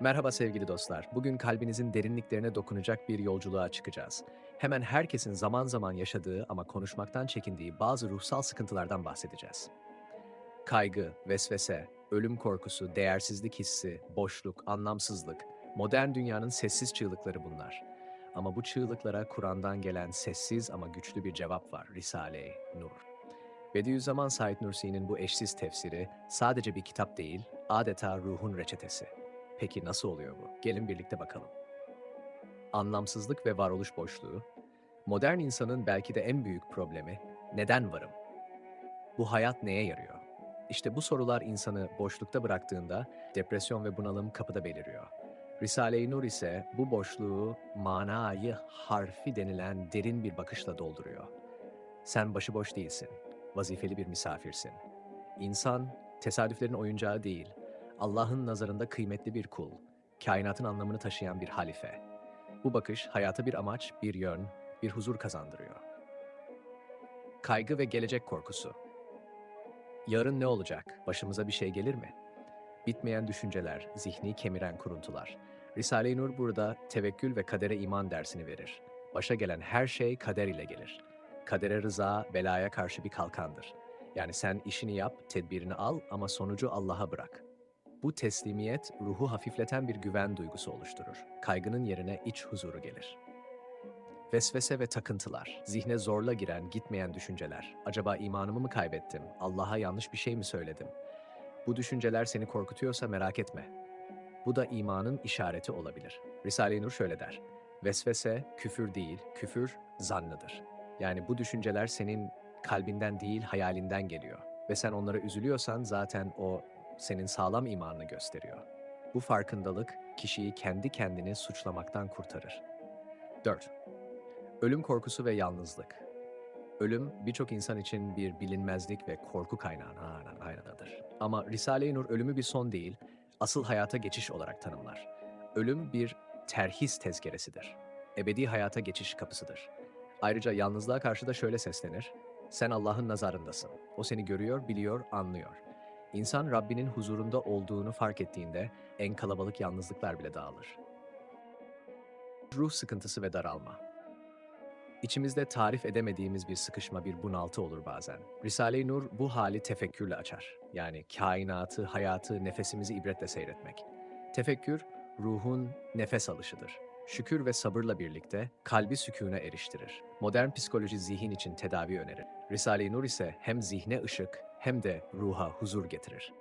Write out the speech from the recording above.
Merhaba sevgili dostlar. Bugün kalbinizin derinliklerine dokunacak bir yolculuğa çıkacağız. Hemen herkesin zaman zaman yaşadığı ama konuşmaktan çekindiği bazı ruhsal sıkıntılardan bahsedeceğiz. Kaygı, vesvese, ölüm korkusu, değersizlik hissi, boşluk, anlamsızlık, modern dünyanın sessiz çığlıkları bunlar. Ama bu çığlıklara Kur'an'dan gelen sessiz ama güçlü bir cevap var. Risale-i Nur. Bediüzzaman Said Nursi'nin bu eşsiz tefsiri sadece bir kitap değil, adeta ruhun reçetesi. Peki nasıl oluyor bu? Gelin birlikte bakalım. Anlamsızlık ve varoluş boşluğu, modern insanın belki de en büyük problemi neden varım? Bu hayat neye yarıyor? İşte bu sorular insanı boşlukta bıraktığında depresyon ve bunalım kapıda beliriyor. Risale-i Nur ise bu boşluğu manayı harfi denilen derin bir bakışla dolduruyor. Sen başıboş değilsin, vazifeli bir misafirsin. İnsan tesadüflerin oyuncağı değil, Allah'ın nazarında kıymetli bir kul, kainatın anlamını taşıyan bir halife. Bu bakış hayata bir amaç, bir yön, bir huzur kazandırıyor. Kaygı ve gelecek korkusu. Yarın ne olacak? Başımıza bir şey gelir mi? Bitmeyen düşünceler, zihni kemiren kuruntular. Risale-i Nur burada tevekkül ve kadere iman dersini verir. Başa gelen her şey kader ile gelir. Kadere rıza, belaya karşı bir kalkandır. Yani sen işini yap, tedbirini al ama sonucu Allah'a bırak. Bu teslimiyet ruhu hafifleten bir güven duygusu oluşturur. Kaygının yerine iç huzuru gelir. Vesvese ve takıntılar, zihne zorla giren, gitmeyen düşünceler. Acaba imanımı mı kaybettim? Allah'a yanlış bir şey mi söyledim? Bu düşünceler seni korkutuyorsa merak etme. Bu da imanın işareti olabilir. Risale-i Nur şöyle der. Vesvese küfür değil, küfür zannıdır. Yani bu düşünceler senin kalbinden değil hayalinden geliyor. Ve sen onlara üzülüyorsan zaten o senin sağlam imanını gösteriyor. Bu farkındalık kişiyi kendi kendini suçlamaktan kurtarır. 4. Ölüm korkusu ve yalnızlık. Ölüm birçok insan için bir bilinmezlik ve korku kaynağına aynadır. Ama Risale-i Nur ölümü bir son değil, asıl hayata geçiş olarak tanımlar. Ölüm bir terhis tezkeresidir. Ebedi hayata geçiş kapısıdır. Ayrıca yalnızlığa karşı da şöyle seslenir. Sen Allah'ın nazarındasın. O seni görüyor, biliyor, anlıyor. İnsan Rabbinin huzurunda olduğunu fark ettiğinde en kalabalık yalnızlıklar bile dağılır. Ruh sıkıntısı ve daralma. İçimizde tarif edemediğimiz bir sıkışma, bir bunaltı olur bazen. Risale-i Nur bu hali tefekkürle açar. Yani kainatı, hayatı, nefesimizi ibretle seyretmek. Tefekkür, ruhun nefes alışıdır. Şükür ve sabırla birlikte kalbi sükûne eriştirir. Modern psikoloji zihin için tedavi önerir. Risale-i Nur ise hem zihne ışık hem de ruha huzur getirir.